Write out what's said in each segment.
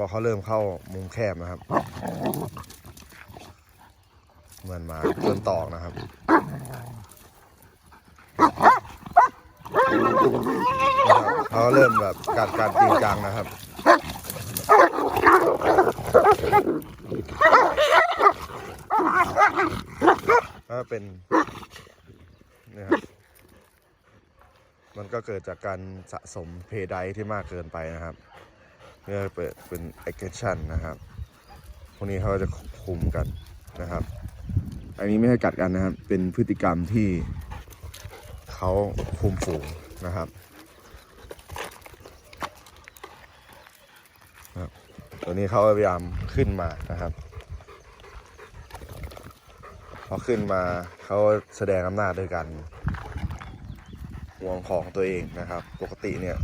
อเขาเริ่มเข้ามุมแคบนะครับ เหมือนหมาโดนตอกนะครับเขาเริ่มแบบกัดกัดจริงจังนะครับถ้าเป็นนี่ครับมันก็เกิดจากการสะสมเพไดที่มากเกินไปนะครับ เพื่อเปิดเป็น aggression นะครับ พวกนี้เขาจะคุมกันนะครับ อันนี้ไม่ใช่กัดกันนะครับ เป็นพฤติกรรมที่เขาคุมฝูงนะครับครับตัวนี้เขาพยายามขึ้นมานะครับพอขึ้นมาเขาแสดงอำนาจด้วยกันห่วงของตัวเองนะครับ ปกติเนี่ย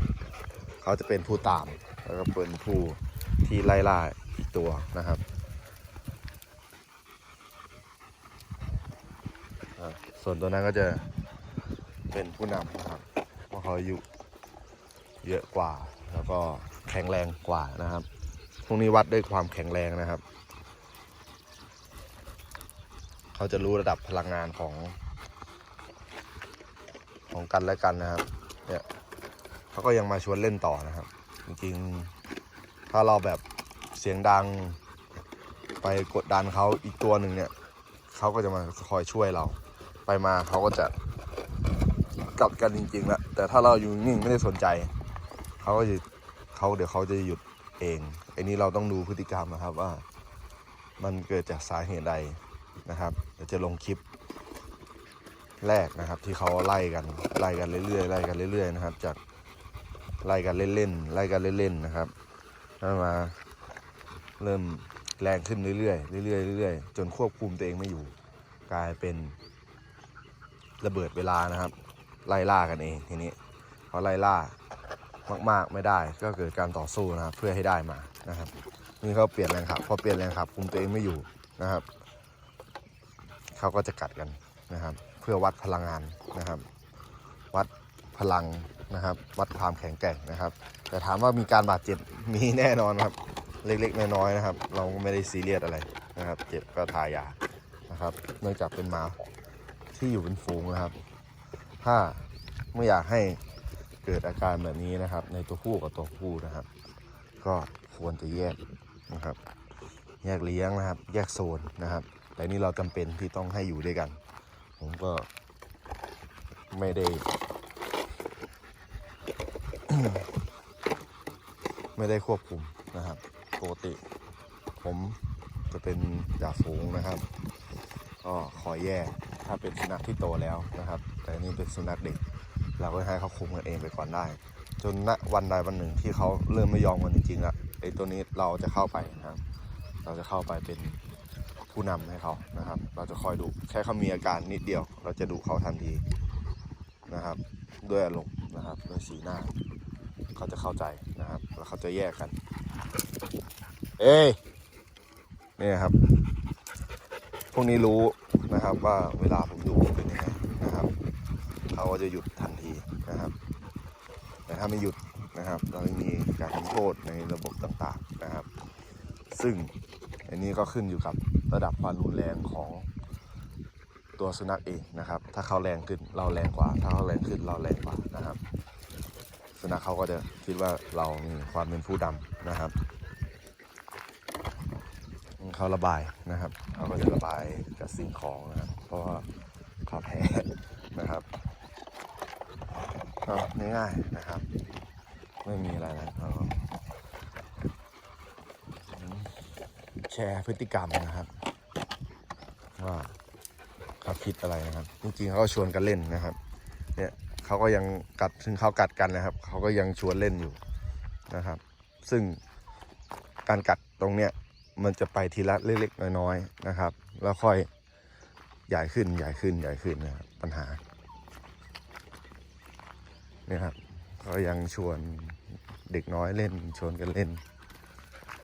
เขาจะเป็นผู้ตาม แล้วก็เป็นผู้ที่ไล่ล่าอีกตัวนะครับส่วนตัวนั้นก็จะเป็นผู้นำนะครับเพราะเขาอายุเยอะกว่า แล้วก็แข็งแรงกว่านะครับพวกนี้วัดด้วยความแข็งแรงนะครับ เขาจะรู้ระดับพลังงานของ ของกันและกันนะครับ เนี่ยเขาก็ยังมาชวนเล่นต่อนะครับ จริงๆ ถ้าเราแบบเสียงดังไปกดดันเขาอีกตัวหนึ่งเนี่ยเขาก็จะมาคอยช่วยเรา ไปมาเขาก็จะกลับกันจริงๆแล้วแต่ถ้าเราอยู่นิ่งไม่ได้สนใจเขาก็จะเขาเดี๋ยวเขาจะหยุดเองไอ้นี้เราต้องดูพฤติกรรมนะครับว่า มันเกิดจากสาเหตุใดนะครับเดี๋ยวจะลงคลิปแรกนะครับที่เขาไล่กันไล่กันเรื่อยๆไล่กันเรื่อย ๆ นะครับ จาก ไล่กันเล่นๆไล่กันเล่นๆนะครับแล้วมาเริ่มแรงขึ้นเรื่อยๆเรื่อยๆเรื่อยๆจนควบคุมตัวเองไม่อยู่ กลายเป็นระเบิดเวลานะครับ ไล่ล่ากันเองทีนี้พอไล่ล่ามากๆไม่ได้ก็เกิดการต่อสู้นะครับเพื่อให้ได้มานะครับ นี่เขาเปลี่ยนแรงขับพอเปลี่ยนแรงขับคุมตัวเองไม่อยู่นะครับเขาก็จะกัดกันนะครับ เพื่อวัดพลังงานนะครับ วัดพลัง นะครับ วัดความแข็งแกร่งนะครับ แต่ถามว่ามีการบาดเจ็บมีแน่นอนครับ เล็กๆน้อยๆนะครับ เราก็ไม่ได้ซีเรียสอะไรนะครับ เจ็บก็ทายานะครับ เนื่องจากเป็นหมาที่อยู่เป็นฝูงนะครับ ถ้าไม่อยากให้เกิดอาการแบบนี้นะครับ ในตัวผู้กับตัวผู้นะครับ ก็ควรจะแยกนะครับ แยกเลี้ยงนะครับ แยกโซนนะครับ แต่นี่เราจำเป็นที่ต้องให้อยู่ด้วยกัน ผมก็ไม่ได้ ไม่ได้ควบคุมนะครับปกติ ผมจะเป็นจ่าฝูงนะครับก็ขอแยกถ้าเป็นสุนัขที่โตแล้วนะครับ แต่นี่เป็นสุนัขเด็ก เราก็ให้เขาคุมกันเองไปก่อนได้ จนณวันใดวันหนึ่งที่เขาเริ่มไม่ยอมกันจริงๆอะไอ้ตัวนี้เราจะเข้าไปนะครับ เราจะเข้าไปเป็นผู้นำให้เขานะครับ เราจะคอยดุแค่เขามีอาการนิดเดียว เราจะดุเขาทันทีนะครับ ด้วยอารมณ์นะครับด้วยสีหน้า เขาจะเข้าใจนะครับ แล้วเขาจะแยกกัน เอ้ยนี่ครับ พวกนี้รู้นะครับว่าเวลาผมดุเป็นยังไงนะครับ เขาก็จะหยุดทันทีนะครับ แต่ถ้าไม่หยุดนะครับ เราจะมีการทำโทษในระบบต่างๆนะครับ ซึ่งอันนี้ก็ขึ้นอยู่กับระดับความรุนแรงของตัวสุนัขเองนะครับ ถ้าเขาแรงขึ้นเราแรงกว่า ถ้าเขาแรงขึ้นเราแรงกว่านะครับ สุนัขเขาก็จะคิดว่าเรามีความเป็นผู้ดำนะครับเขาระบายนะครับเขาก็จะระบายกับสิ่งของนะครับ เพราะว่าเขาแพ้นะครับง่ายๆนะครับ ไม่มีอะไรนะเราก็แชร์พฤติกรรมนะครับว่าเขาคิดอะไรนะครับ จริงๆเขาก็ชวนกันเล่นนะครับ เนี่ย เขาก็ยังกัดถึงเขากัดกันนะครับ เขาก็ยังชวนเล่นอยู่นะครับ ซึ่งการกัดตรงเนี้ยมันจะไปทีละเล็กๆน้อยๆนะครับ แล้วค่อยใหญ่ขึ้นใหญ่ขึ้นใหญ่ขึ้นนะครับปัญหาเนี่ยครับเขายังชวนเด็กน้อยเล่นชวนกันเล่น